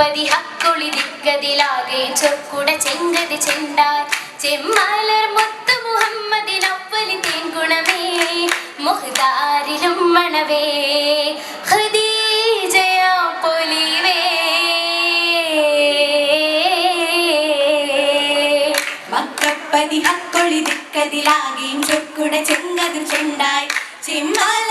ചെപ്പതി ഹക്കുളി ദിക്കതിലാകെ ചൊക്കുട ചെങ്കതി ചെണ്ടാർ. ചെമ്മാലർ മുത്തു മുഹമ്മദിൻ തേൻ ഗുണമേ മുഹ്താരിലും മണവേ. ഹദീജയ പൊലിവേ. വക്രപ്പതി ഹക്കൊളി ദിക്കതിലാകെയും ചൊക്കുട ചെങ്കതിൽ ചെണ്ടായി ചെമ്മാല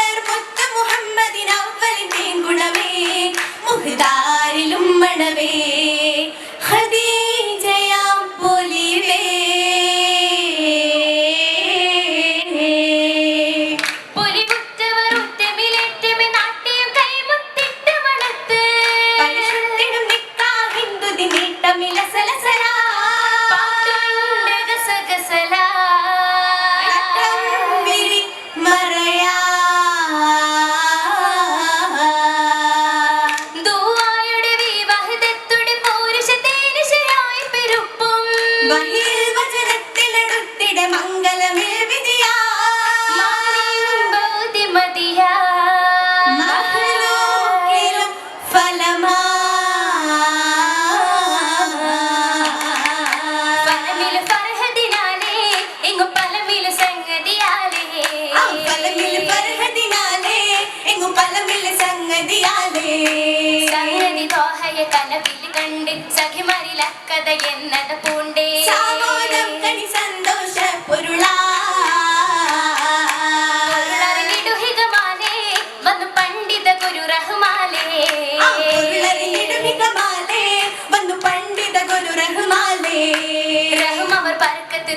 தக்கத என்னட பூண்டே சாமோதம் கனி சந்தோஷ பொருளா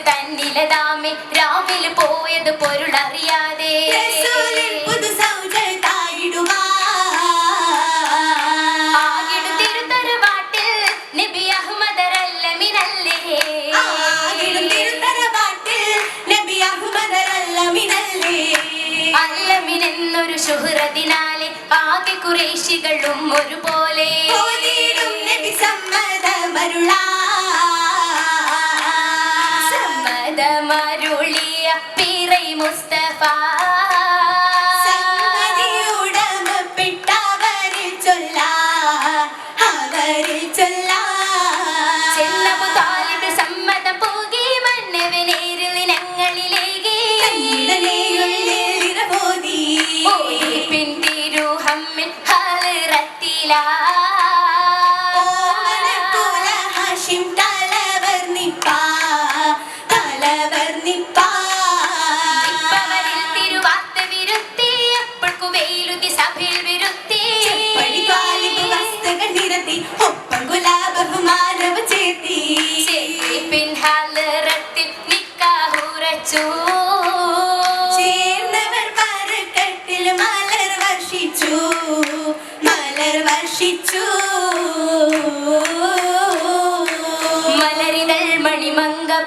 തന്നിലതാമേ രാവിലെ പോയത് പൊരുളറിയാതെ പുതുസൗ കുറേശികളും ഒരുപോലെ. സമ്മതമരുളിയ പിറൈ മുസ്തഫ.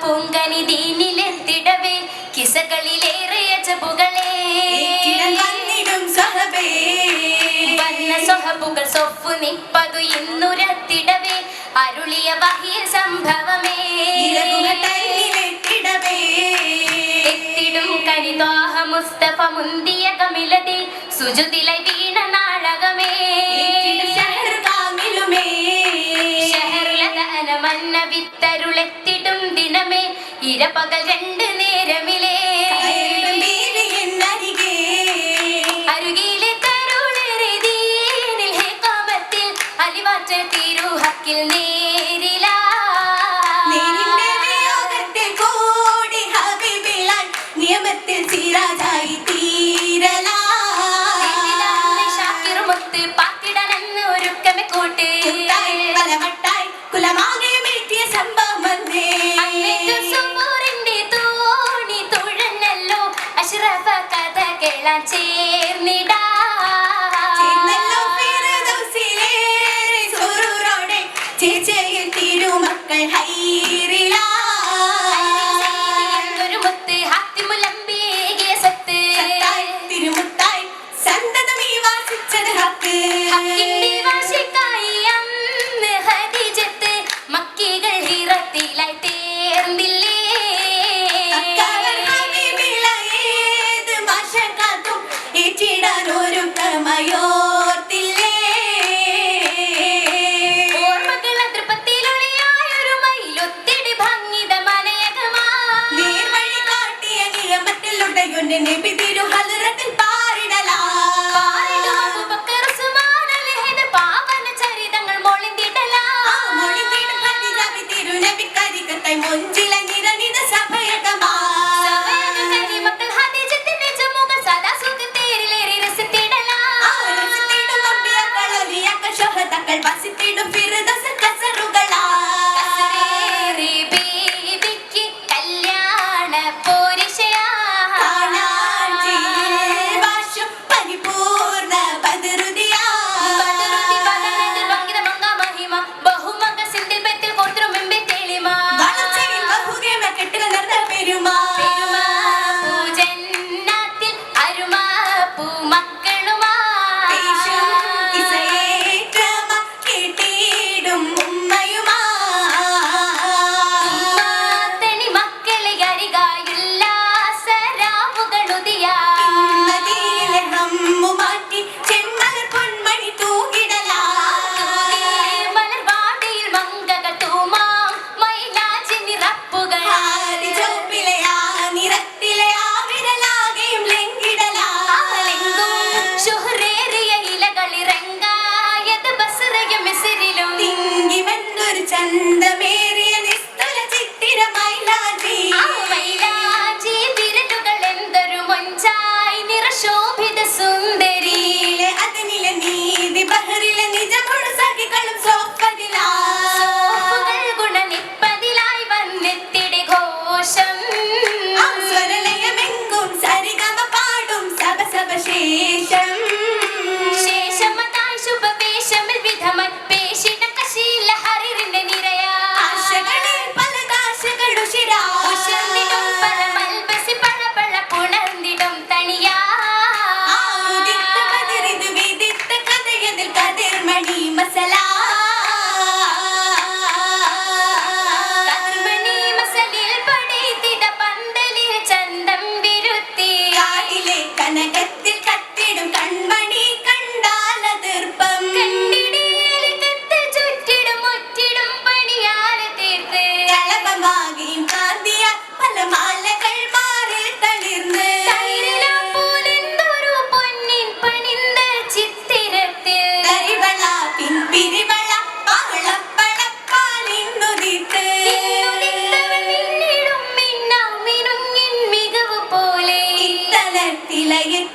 പൂങ്കനി കിസകളിലേറെ ഇന്നുരത്തിടവേ. അരുളിയ വഹിയ സംഭവമേ. എത്തിടും കരിതാഹ മുസ്തഫ മുന്തിയ കമിലതി. സുജുതിലെ വീണ നാടകമേ. വന്ന വിത്തരുളെത്തിടും ദിനമേ. ഇരപകൽ രണ്ട് നേരമിലെ മക്കൾ ഹൈറിലാ baby, do you have the playing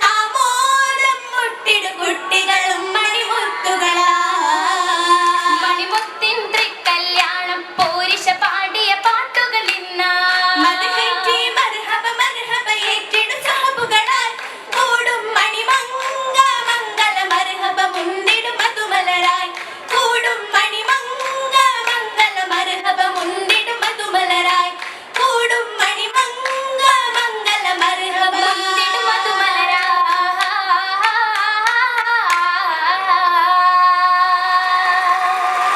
സമോദം മുട്ടിടു കുട്ടികൾ.